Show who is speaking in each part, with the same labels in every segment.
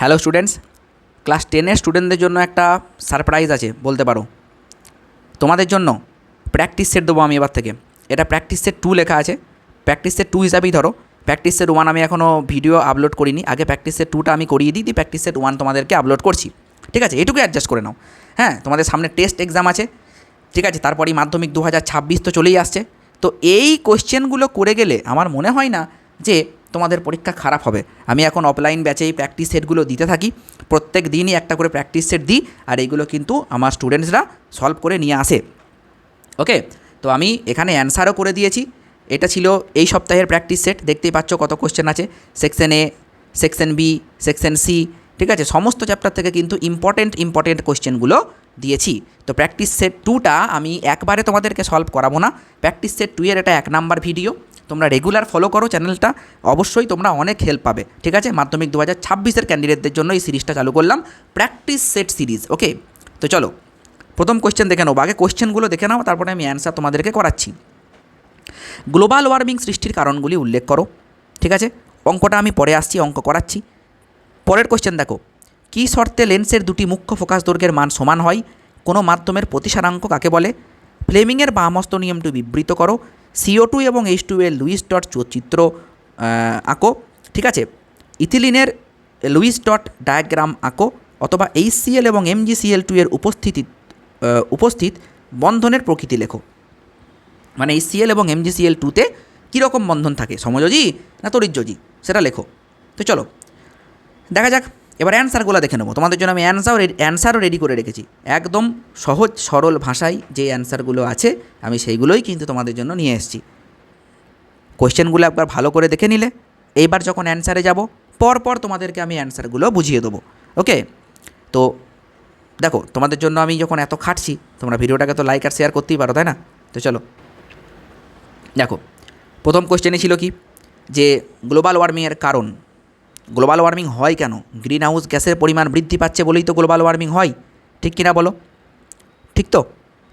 Speaker 1: Hello students class টেনের স্টুডেন্টদের জন্য একটা সারপ্রাইজ আছে, বলতে পারো। তোমাদের জন্য প্র্যাকটিস সেট দেবো আমি এবার থেকে। এটা প্র্যাকটিস সেট টু লেখা আছে। প্র্যাকটিস সেট টু হিসাবেই ধরো। প্র্যাকটিস সেট ওয়ান আমি এখনও ভিডিও আপলোড করিনি। আগে প্র্যাকটিস সেট টুটা আমি করিয়ে দিই, দিয়ে প্র্যাকটিস সেট ওয়ান তোমাদেরকে আপলোড করছি। ঠিক আছে? এটুকু অ্যাডজাস্ট করে নাও। হ্যাঁ তোমাদের সামনে টেস্ট এক্সাম আছে। ঠিক আছে? তারপরেই মাধ্যমিক দু হাজার ছাব্বিশ তো চলেই আসছে। তো এই কোয়েশ্চেনগুলো করে গেলে আমার মনে হয় না যে তোমাদের পরীক্ষা খারাপ হবে। আমি এখন অফলাইন ব্যাচে এই প্র্যাকটিস সেটগুলো দিতে থাকি। প্রত্যেক দিনই একটা করে প্র্যাকটিস সেট দিই আর এইগুলো কিন্তু আমার স্টুডেন্টসরা সলভ করে নিয়ে আসে। ওকে তো আমি এখানে অ্যান্সারও করে দিয়েছি। এটা ছিল এই সপ্তাহের প্র্যাকটিস সেট দেখতেই পাচ্ছ কত কোশ্চেন আছে। Section A section B section C ঠিক আছে? সমস্ত চ্যাপ্টার থেকে কিন্তু ইম্পর্টেন্ট ইম্পর্টেন্ট কোশ্চেনগুলো দিয়েছি। তো প্র্যাকটিস সেট টুটা আমি একবারে তোমাদেরকে সলভ করাবো না। প্র্যাকটিস সেট টু এর এটা এক নাম্বার ভিডিও তোমরা রেগুলার ফলো করো চ্যানেলটা অবশ্যই তোমরা অনেক হেল্প পাবে, ঠিক আছে? মাধ্যমিক দু হাজার ছাব্বিশের ক্যান্ডিডেটদের জন্য এই সিরিজটা চালু করলাম প্র্যাকটিস সেট সিরিজ ওকে তো চলো, প্রথম কোয়েশ্চেন দেখে নেব আগে কোশ্চেনগুলো দেখে নাও, তারপরে আমি অ্যান্সার তোমাদেরকে করাচ্ছি। গ্লোবাল ওয়ার্মিং সৃষ্টির কারণগুলি উল্লেখ করো, ঠিক আছে? অঙ্কটা আমি পরে আসছি, অঙ্ক করাচ্ছি। পরের কোয়েশ্চেন দেখো, কী শর্তে লেন্সের দুটি মুখ্য ফোকাস দৈর্ঘ্যের মান সমান হয়? কোনো মাধ্যমের প্রতিসারাঙ্ক কাকে বলে? ফ্লেমিংয়ের বামস্ত নিয়মটি বিবৃত করো সিও টু এবং এইচ টু এর লুইস ডট চিত্র আঁকো, ঠিক আছে? ইথিলিনের লুইস ডট ডায়াগ্রাম আঁকো, অথবা এইচসিএল এবং এমজিসিএল টু এর উপস্থিতি উপস্থিত বন্ধনের প্রকৃতি লেখো। মানে এই সিএল এবং এমজিসিএল টুতে কীরকম বন্ধন থাকে? সমযোজী না তরিযোজী সেটা লেখো। তো চলো, দেখা যাক। এবার অ্যান্সারগুলো দেখে নেব। তোমাদের জন্য আমি অ্যান্সার অ্যান্সারও রেডি করে রেখেছি। একদম সহজ, সরল ভাষায় যে অ্যান্সারগুলো আছে, আমি সেইগুলোই কিন্তু তোমাদের জন্য নিয়ে এসেছি। কোয়েশ্চেনগুলো একবার ভালো করে দেখে নিলে। এইবার যখন অ্যান্সারে যাব পর পর তোমাদেরকে আমি অ্যান্সারগুলো বুঝিয়ে দেবো। ওকে তো দেখো, তোমাদের জন্য আমি যখন এত খাটছি, তোমরা ভিডিওটাকে তো লাইক আর শেয়ার করতেই পারো, তাই না? তো চলো। দেখো, প্রথম কোশ্চেনে ছিল কি? যে গ্লোবাল ওয়ার্মিংয়ের কারণ। গ্লোবাল ওয়ার্মিং হয় কেন? গ্রিন হাউস গ্যাসের পরিমাণ বৃদ্ধি পাচ্ছে বলেই তো গ্লোবাল ওয়ার্মিং হয়। ঠিক কিনা বলো? ঠিক তো?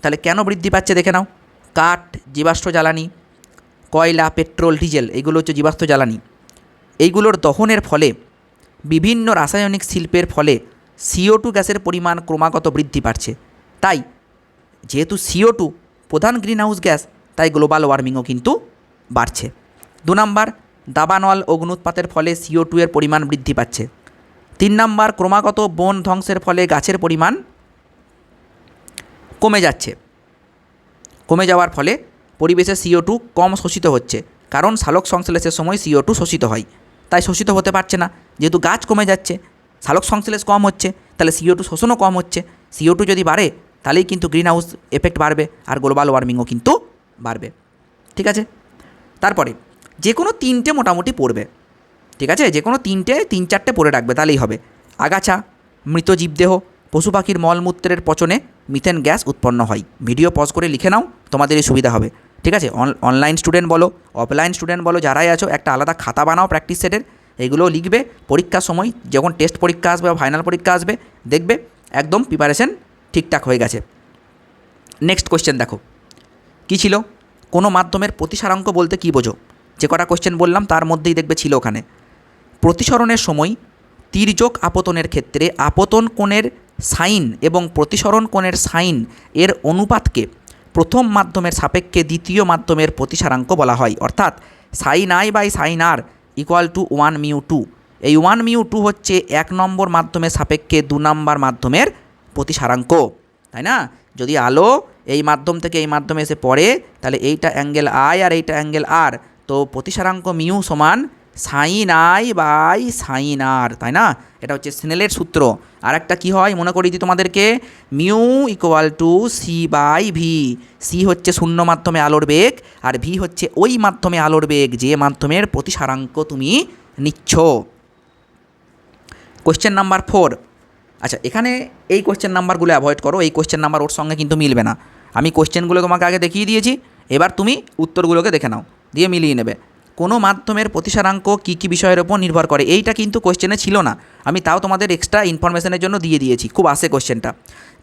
Speaker 1: তাহলে কেন বৃদ্ধি পাচ্ছে দেখে নাও। কাঠ, জীবাশ্ম জ্বালানি, কয়লা, পেট্রোল, ডিজেল, এগুলো হচ্ছে জীবাশ্ম জ্বালানি। এইগুলোর দহনের ফলে, বিভিন্ন রাসায়নিক শিল্পের ফলে সিও টু গ্যাসের পরিমাণ ক্রমাগত বৃদ্ধি পাচ্ছে। তাই, যেহেতু সিও টু প্রধান গ্রিনহাউস গ্যাস, তাই গ্লোবাল ওয়ার্মিংও কিন্তু বাড়ছে। দু নম্বর দাবানল অগ্নুৎপাতের ফলে সিও টু এর পরিমাণ বৃদ্ধি পাচ্ছে। তিন নম্বর, ক্রমাগত বন ধ্বংসের ফলে গাছের পরিমাণ কমে যাচ্ছে। কমে যাওয়ার ফলে পরিবেশে সিও টু কম শোষিত হচ্ছে, কারণ সালোক সংশ্লেষের সময় সিও টু শোষিত হয়। তাই শোষিত হতে পারছে না। যেহেতু গাছ কমে যাচ্ছে সালোক সংশ্লেষ কম হচ্ছে, তাহলে সিও টু শোষণও কম হচ্ছে। সিও টু যদি বাড়ে, তাহলেই কিন্তু গ্রিন হাউস এফেক্ট বাড়বে, আর গ্লোবাল ওয়ার্মিংও কিন্তু বাড়বে। ঠিক আছে? তারপরে যে কোনো তিনটে মোটামুটি পড়বে। ঠিক আছে? যে কোনো তিনটে, তিন চারটে পড়ে রাখবে, তাহলেই হবে। আগাছা, মৃত জীবদেহ, পশু পাখির মলমূত্রের পচনে মিথেন গ্যাস উৎপন্ন হয়। ভিডিও পজ করে লিখে নাও, তোমাদেরই সুবিধা হবে। ঠিক আছে? অনলাইন স্টুডেন্ট বলো অফলাইন স্টুডেন্ট বলো, যারাই আছো, একটা আলাদা খাতা বানাও প্র্যাকটিস সেটের এগুলো লিখবে, পরীক্ষার সময় যখন টেস্ট পরীক্ষা আসবে বা ফাইনাল পরীক্ষা আসবে, দেখবে, একদম প্রিপারেশন ঠিকঠাক হয়ে গেছে। নেক্সট কোয়েশ্চেন দেখো। কী ছিল? কোনো মাধ্যমের প্রতিসারাঙ্ক বলতে কী বোঝো? যে কটা কোশ্চেন বললাম, তার মধ্যেই দেখবে ছিল ওখানে। প্রতিসরণের সময় তির্যক আপতনের ক্ষেত্রে আপতন কোণের সাইন এবং প্রতিসরণ কোণের সাইন এর অনুপাতকে প্রথম মাধ্যমের সাপেক্ষে দ্বিতীয় মাধ্যমের প্রতিসারাঙ্ক বলা হয়। অর্থাৎ sine i by sine r equal to one mu two এই ওয়ান মিউ টু হচ্ছে এক নম্বর মাধ্যমের সাপেক্ষে দু নম্বর মাধ্যমের প্রতিসারাঙ্ক। তাই না? যদি আলো এই মাধ্যম থেকে এই মাধ্যমে এসে পড়ে, তাহলে এইটা অ্যাঙ্গেল আই আর এইটা অ্যাঙ্গেল আর তো প্রতিসারাঙ্ক মিউ সমান sine i by sine r তাই না? এটা হচ্ছে স্নেলের সূত্র। আর একটা কী হয়? মনে করি দিই তোমাদেরকে mu equal to C by V. C হচ্ছে শূন্য মাধ্যমে আলোর বেগ আর ভি হচ্ছে ওই মাধ্যমে আলোর বেগ যে মাধ্যমের প্রতিসারাঙ্ক তুমি নিচ্ছ। কোশ্চেন নাম্বার ফোর আচ্ছা এখানে এই কোয়েশ্চেন নাম্বারগুলো অ্যাভয়েড করো, এই কোশ্চেন নাম্বার ওর সঙ্গে কিন্তু মিলবে না। আমি কোশ্চেনগুলো তোমাকে আগে দেখিয়ে দিয়েছি, এবার তুমি উত্তরগুলোকে দেখে নাও। দিয়ে মিলিয়ে নেবে। কোনো মাধ্যমের প্রতিসারাঙ্ক কী কী বিষয়ের ওপর নির্ভর করে, এইটা কিন্তু কোশ্চেনে ছিল না। আমি তাও তোমাদের এক্সট্রা ইনফরমেশনের জন্য দিয়ে দিয়েছি, খুব আসে কোশ্চেনটা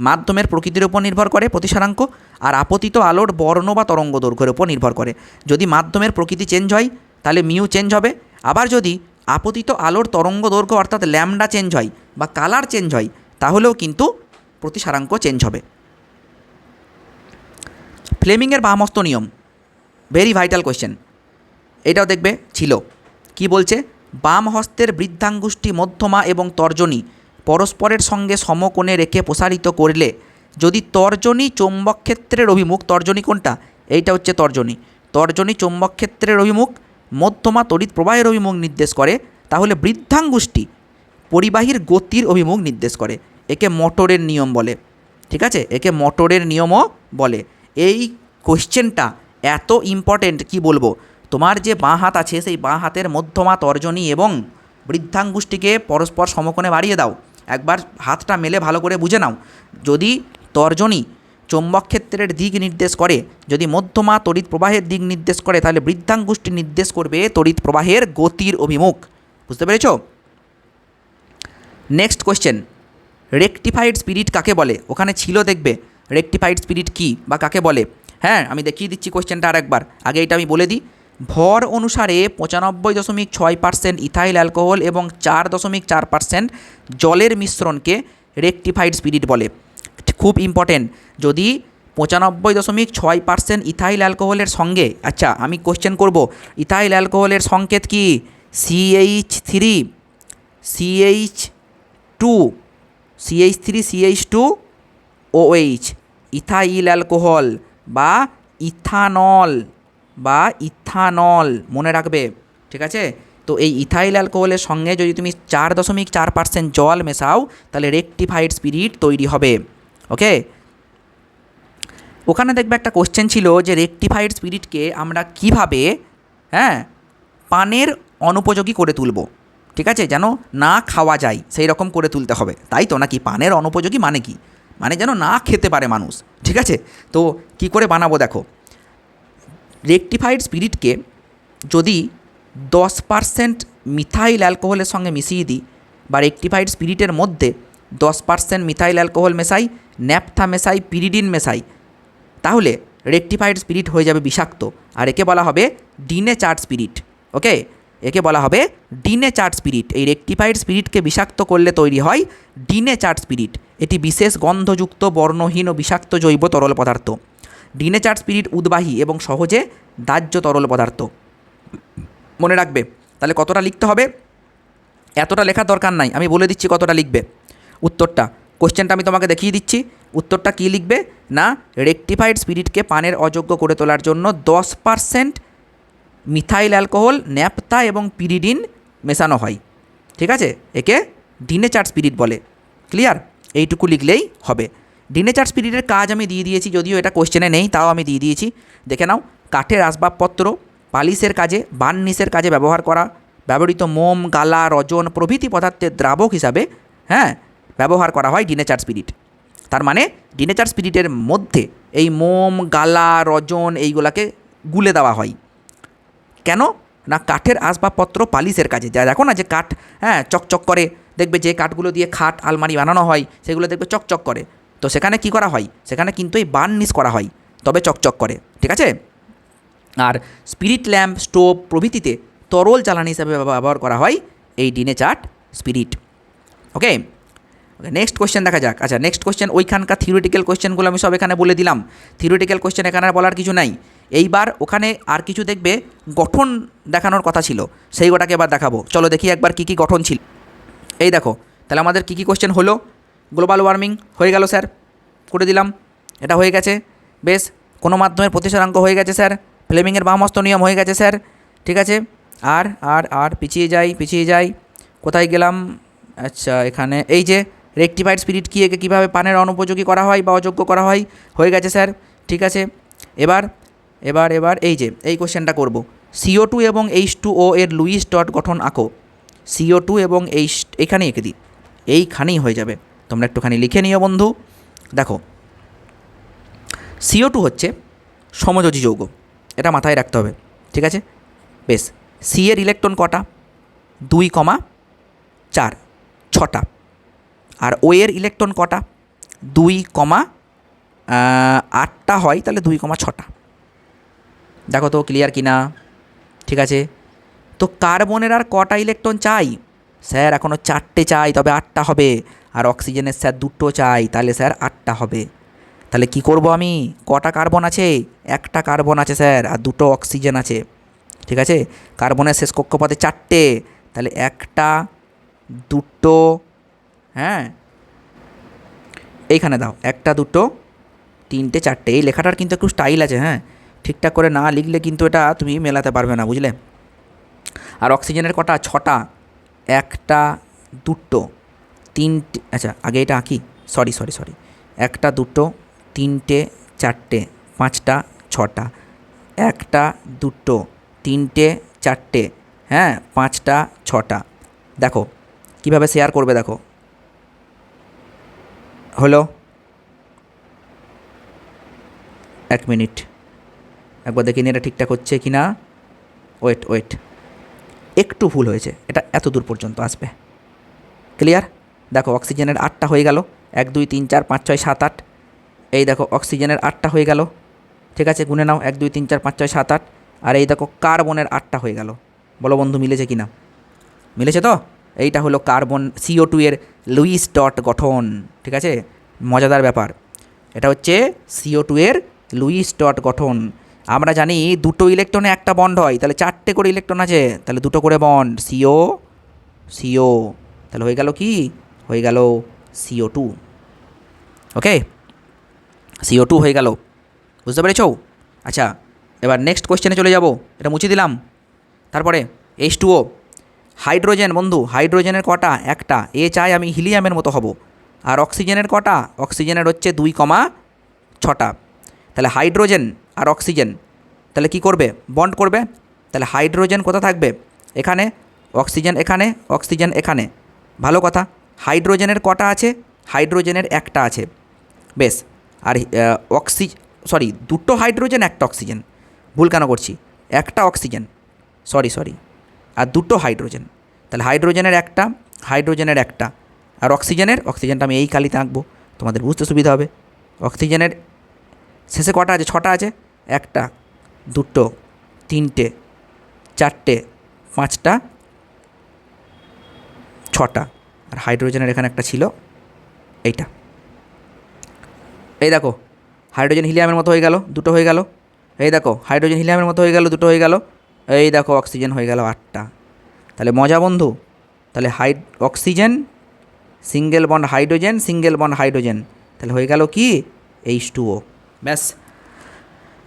Speaker 1: মাধ্যমের প্রকৃতির উপর নির্ভর করে প্রতিসারাঙ্ক, আর আপতিত আলোর বর্ণ বা তরঙ্গ দৈর্ঘ্যের উপর নির্ভর করে। যদি মাধ্যমের প্রকৃতি চেঞ্জ হয়, তাহলে মিউ চেঞ্জ হবে। আবার যদি আপতিত আলোর তরঙ্গ দৈর্ঘ্য অর্থাৎ ল্যামডা চেঞ্জ হয় বা কালার চেঞ্জ হয়, তাহলেও কিন্তু প্রতিসারাঙ্ক চেঞ্জ হবে। ফ্লেমিংয়ের বামস্ত নিয়ম ভেরি ভাইটাল কোয়েশ্চেন এটাও দেখবে, ছিল। কি বলছে? বাম হস্তের বৃদ্ধাঙ্গুষ্টি মধ্যমা এবং তর্জনী পরস্পরের সঙ্গে সমকোণে রেখে প্রসারিত করলে যদি তর্জনী চৌম্বক ক্ষেত্রের অভিমুখ, তর্জনী কোনটা? এইটা হচ্ছে তর্জনী। তর্জনী চৌম্বক ক্ষেত্রের অভিমুখ, মধ্যমা তড়িৎ প্রবাহের অভিমুখ নির্দেশ করে, তাহলে বৃদ্ধাঙ্গুষ্টি পরিবাহীর গতির অভিমুখ নির্দেশ করে। একে মোটরের নিয়ম বলে। ঠিক আছে? একে মোটরের নিয়মও বলে। এই কোশ্চেনটা এত ইম্পর্টেন্ট কি বলব? তোমার যে বাঁ হাত আছে, সেই বাঁ হাতের মধ্যমা, তর্জনী এবং বৃদ্ধাঙ্গুষ্টিকে পরস্পর সমকোণে বাড়িয়ে দাও। একবার হাতটা মেলে ভালো করে বুঝে নাও। যদি তর্জনী চৌম্বক ক্ষেত্রের দিক নির্দেশ করে, যদি মধ্যমা তড়িৎ প্রবাহের দিক নির্দেশ করে, তাহলে বৃদ্ধাঙ্গুষ্টি নির্দেশ করবে তড়িৎ প্রবাহের গতির অভিমুখ। বুঝতে পেরেছ? নেক্সট কোয়েশ্চেন রেকটিফাইড স্পিরিট কাকে বলে? ওখানে ছিল দেখবে রেকটিফাইড স্পিরিট কি বা কাকে বলে? হ্যাঁ আমি দেখিয়ে দিচ্ছি কোয়েশ্চেনটা আরেকবার। আগে এটা আমি বলে দিই। ভর অনুসারে পঁচানব্বই দশমিক ছয় পার্সেন্ট ইথাইল অ্যালকোহল এবং চার দশমিক চার পার্সেন্ট জলের মিশ্রণকে রেকটিফাইড স্পিরিট বলে। খুব ইম্পর্টেন্ট। যদি পঁচানব্বই দশমিক ছয় পার্সেন্ট ইথাইল অ্যালকোহলের সঙ্গে আচ্ছা আমি কোশ্চেন করব। ইথাইল অ্যালকোহলের সংকেত কি? CH three CH two CH three CH two OH ethyl alcohol. বা ইথানল বা ইথানল মনে রাখবে, ঠিক আছে? তো এই ইথাইল অ্যালকোহলের সঙ্গে যদি তুমি চার দশমিক চার পার্সেন্ট জল মেশাও, তাহলে রেকটিফাইড স্পিরিট তৈরি হবে, ওকে? ওখানে দেখবে একটা কোশ্চেন ছিল যে রেকটিফাইড স্পিরিটকে আমরা কীভাবে হ্যাঁ পানের অনুপযোগী করে তুলব, ঠিক আছে? যেন না খাওয়া যায় সেই রকম করে তুলতে হবে। তাই তো নাকি? পানের অনুপযোগী মানে কি? মানে যেন না খেতে পারে মানুষ, ঠিক আছে? তো কি করে বানাবো দেখো? রেকটিফাইড স্পিরিটকে যদি দশ পার্সেন্ট মিথাইল অ্যালকোহলের সঙ্গে মিশিয়ে দিই বা রেকটিফাইড স্পিরিটের মধ্যে দশ পার্সেন্ট মিথাইল অ্যালকোহল মেশাই ন্যাপথা মেশাই পিরিডিন মেশাই, তাহলে রেকটিফাইড স্পিরিট হয়ে যাবে বিষাক্ত। আর একে বলা হবে ডিনে চার্ট স্পিরিট ওকে একে বলা হবে ডিনে চার্ট স্পিরিট। এই রেকটিফাইড স্পিরিটকে বিষাক্ত করলে তৈরি হয় ডিনে চার্ট স্পিরিট। এটি বিশেষ গন্ধযুক্ত, বর্ণহীন ও বিষাক্ত জৈব তরল পদার্থ। ডিনে চার্ট স্পিরিট উদ্বাহী এবং সহজে দাহ্য তরল পদার্থ। মনে রাখবে, তাহলে কতটা লিখতে হবে? এতটা লেখার দরকার নাই, আমি বলে দিচ্ছি কতটা লিখবে। উত্তরটা কোশ্চেনটা আমি তোমাকে দেখিয়ে দিচ্ছি। উত্তরটা কী লিখবে? না, রেকটিফাইড স্পিরিটকে পানের অযোগ্য করে তোলার জন্য দশ পারসেন্ট মিথাইল অ্যালকোহল, ন্যাপথা এবং পিরিডিন মেশানো হয়। ঠিক আছে? একে ডিনেচার স্পিরিট বলে। ক্লিয়ার এইটুকু লিখলেই হবে। ডিনেচার স্পিরিটের কাজ আমি দিয়ে দিয়েছি, যদিও এটা কোশ্চেনে নেই, তাও আমি দিয়ে দিয়েছি। দেখে নাও, কাঠের আসবাবপত্র, পালিশের কাজে, বার্নিশের কাজে ব্যবহার করা, ব্যবহৃত মোম, গালা, রজন, প্রভৃতি পদার্থের দ্রাবক হিসাবে হ্যাঁ ব্যবহার করা হয় ডিনেচার স্পিরিট তার মানে ডিনেচার স্পিরিটের মধ্যে এই মোম, গালা, রজন এইগুলাকে গুলে দেওয়া হয়। কেন? না কাঠের আসবাবপত্র পালিশের কাজে। যা দেখো না যে কাঠ হ্যাঁ চকচক করে। দেখবে যে কাঠগুলো দিয়ে খাট, আলমারি বানানো হয়, সেগুলো দেখবে চকচক করে। তো সেখানে কি করা হয়? সেখানে কিন্তু এই বার্নিশ করা হয়, তবে চকচক করে। ঠিক আছে? আর স্পিরিট ল্যাম্প, স্টোভ প্রভৃতিতে তরল জ্বালানি হিসাবে ব্যবহার করা হয় এই denatured spirit. Okay? Next question দেখা যাক। আচ্ছা নেক্সট কোয়েশ্চেন ওইখানকার থিওরিটিক্যাল কোয়েশ্চেনগুলো আমি সব এখানে বলে দিলাম। থিওরিটিক্যাল কোয়েশ্চেন এখানে বলার কিছু নাই। এইবার ওখানে আর কিছু দেখবে, গঠন দেখানোর কথা ছিল, সেই গোটাকে এবার দেখাবো। চলো দেখি একবার কী কী গঠন ছিল। এই দেখো, তাহলে আমাদের কী কী কোয়েশ্চেন হলো? গ্লোবাল ওয়ার্মিং হয়ে গেল স্যার, করে দিলাম, এটা হয়ে গেছে। বেশ, কোনো মাধ্যমের প্রতিসারাঙ্ক হয়ে গেছে স্যার ফ্লেমিংয়ের বামস্ত নিয়ম হয়ে গেছে স্যার, ঠিক আছে? আর আর আর, পিছিয়ে যাই পিছিয়ে যাই, কোথায় গেলাম? আচ্ছা এখানে, এই যে রেকটিফাইড স্পিরিট কী একে কীভাবে পানের অনুপযোগী করা হয় বা অযোগ্য করা হয়? হয়ে গেছে স্যার, ঠিক আছে। এবার এবার এবার, এই যে, এই কোশ্চেনটা করব। সিও টু এবং এইচ টু ও এর লুইস ডট গঠন আঁকো। সিও টু এবং এইচ এখানেই এঁকে দিই। এইখানেই হয়ে যাবে। তোমরা একটুখানি লিখে নিও বন্ধু। দেখো সিও টু হচ্ছে সমযোজী যৌগ। এটা মাথায় রাখতে হবে, ঠিক আছে? বেশ সি এর ইলেকট্রন কটা? দুই কমা চার, ছটা। আর ও এর ইলেকট্রন কটা? দুই কমা আটটা হয়, তাহলে দুই কমা ছটা। দেখো তো ক্লিয়ার কি না ঠিক আছে? তো কার্বনের আর কটা ইলেকট্রন চাই? স্যার এখনও চারটে চাই, তবে আটটা হবে। আর অক্সিজেনের স্যার দুটো চাই, তাহলে স্যার আটটা হবে। তাহলে কি করব আমি? কটা কার্বন আছে? একটা কার্বন আছে স্যার, আর দুটো অক্সিজেন আছে। ঠিক আছে? কার্বনের শেষ কক্ষপথে চারটে। তাহলে একটা, দুটো হ্যাঁ? এইখানে দাও, একটা, দুটো, তিনটে, চারটে। এই লেখাটার কিন্তু একটু স্টাইল আছে হ্যাঁ? ঠিকঠাক করে না লিখলে কিন্তু এটা তুমি মেলাতে পারবে না, বুঝলে? আর অক্সিজেনের কটা? ছটা। একটা, দুটো, তিনটে আচ্ছা আগে এটা আঁকি সরি সরি সরি। একটা, দুটো, তিনটে, চারটে, পাঁচটা, ছটা। একটা, দুটো, তিনটে, চারটে হ্যাঁ পাঁচটা, ছটা। দেখো, কীভাবে শেয়ার করবে দেখো। হলো? এক মিনিট। একবার দেখে নিয়ে এটা ঠিকঠাক হচ্ছে কি না ওয়েট ওয়েট একটু ভুল হয়েছে। এটা এত দূর পর্যন্ত আসবে। ক্লিয়ার দেখো, অক্সিজেনের আটটা হয়ে গেল। এক, দুই, তিন, চার, পাঁচ, ছয়, সাত, আট। এই দেখো, অক্সিজেনের আটটা হয়ে গেল। ঠিক আছে, গুনে নাও। এক, দুই, তিন, চার, পাঁচ, ছয়, সাত, আট। আর এই দেখো, কার্বনের আটটা হয়ে গেল। বলো বন্ধু, মিলেছে কি না মিলেছে তো? এইটা হলো কার্বন সিও টু এর লুইস ডট গঠন। ঠিক আছে? মজাদার ব্যাপার। এটা হচ্ছে সিও টু এর লুইস ডট গঠন। আমরা জানি দুটো ইলেকট্রনে একটা বন্ড হয়, তাহলে চারটে করে ইলেকট্রন আছে, তাহলে দুটো করে বন্ড, সিও সিও, তাহলে হয়ে গেল কি? হয়ে গেল CO two. Okay? CO two হয়ে গেল। বুঝতে পেরেছ? আচ্ছা এবার নেক্সট কোয়েশ্চেনে চলে যাব, এটা মুছে দিলাম। তারপরে এইচ টু ও হাইড্রোজেন, বন্ধু, হাইড্রোজেনের কটা? একটা। এ চাই আমি হিলিয়ামের মতো হব। আর অক্সিজেনের কটা? অক্সিজেনের হচ্ছে দুই কমা ছটা। তাহলে হাইড্রোজেন আর অক্সিজেন। তাহলে কি করবে? বন্ড করবে? তাহলে হাইড্রোজেন কোথা থাকবে? এখানে। অক্সিজেন এখানে অক্সিজেন এখানে। ভালো কথা। হাইড্রোজেনের কটা আছে? হাইড্রোজেনের একটা আছে। বেশ। আর অক্সি, সরি, দুটো হাইড্রোজেন, একটা অক্সিজেন। ভুল কেন করছি? একটা অক্সিজেন। Sorry sorry. আর দুটো হাইড্রোজেন। তাহলে হাইড্রোজেনের একটা হাইড্রোজেনের একটা। আর অক্সিজেনের, অক্সিজেনটা আমি এই কালিতে আঁকবো। তোমাদের বুঝতে সুবিধা হবে। অক্সিজেনের শেষে কটা আছে? ছটা আছে? একটা, দুটো, তিনটে, চারটে, পাঁচটা, ছটা। আর হাইড্রোজেনের এখানে একটা ছিল, এইটা। এই দেখো, হাইড্রোজেন হিলিয়ামের মতো হয়ে গেল, দুটো হয়ে গেল। এই দেখো, হাইড্রোজেন হিলিয়ামের মতো হয়ে গেল, দুটো হয়ে গেল। এই দেখো, অক্সিজেন হয়ে গেল আটটা। তাহলে মজা বন্ধু, তাহলে high oxygen, single bond hydrogen, single bond hydrogen. তাহলে হয়ে গেল কি? এইচ টুও ব্যাস।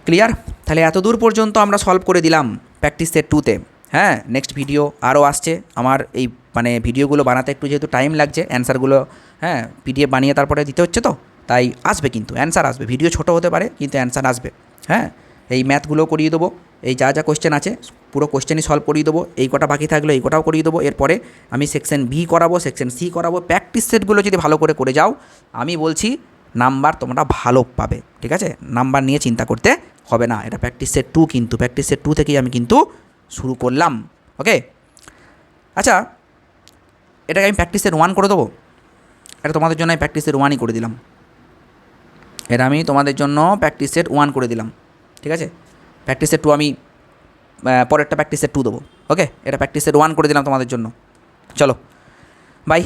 Speaker 1: ক্লিয়ার তাহলে এত দূর পর্যন্ত আমরা সলভ করে দিলাম প্র্যাকটিস সেট টুতে হ্যাঁ নেক্সট ভিডিও আরও আসছে। আমার এই মানে ভিডিওগুলো বানাতে একটু যেহেতু টাইম লাগছে অ্যান্সারগুলো হ্যাঁ পিডিএফ বানিয়ে তারপরে দিতে হচ্ছে তো? তাই আসবে কিন্তু অ্যান্সার আসবে। ভিডিও ছোট হতে পারে, কিন্তু অ্যান্সার আসবে। হ্যাঁ এই ম্যাথগুলো করিয়ে দেবো। এই যা যা কোশ্চেন আছে, পুরো কোশ্চেনই সলভ করিয়ে দেবো। এই কটা বাকি থাকল, এই কটাও করিয়ে দেবো। এরপরে আমি সেকশন বি করাবো সেকশন সি করাবো। প্র্যাকটিস সেটগুলো যদি ভালো করে করে যাও, আমি বলছি নাম্বার তোমরা ভালো পাবে, ঠিক আছে? নাম্বার নিয়ে চিন্তা করতে হবে না। এটা প্র্যাকটিস সেট টু কিন্তু প্র্যাকটিস সেট টু থেকেই আমি কিন্তু শুরু করলাম ওকে আচ্ছা এটাকে আমি প্র্যাকটিস সেট ওয়ান করে দেবো? এটা তোমাদের জন্য আমি প্র্যাকটিস সেট ওয়ানই করে দিলাম। এটা আমি তোমাদের জন্য প্র্যাকটিস সেট ওয়ান করে দিলাম, ঠিক আছে? প্র্যাকটিস সেট টু আমি পরেরটা প্র্যাকটিস সেট টু দেবো ওকে এটা প্র্যাকটিস সেট ওয়ান করে দিলাম তোমাদের জন্য। চলো বাই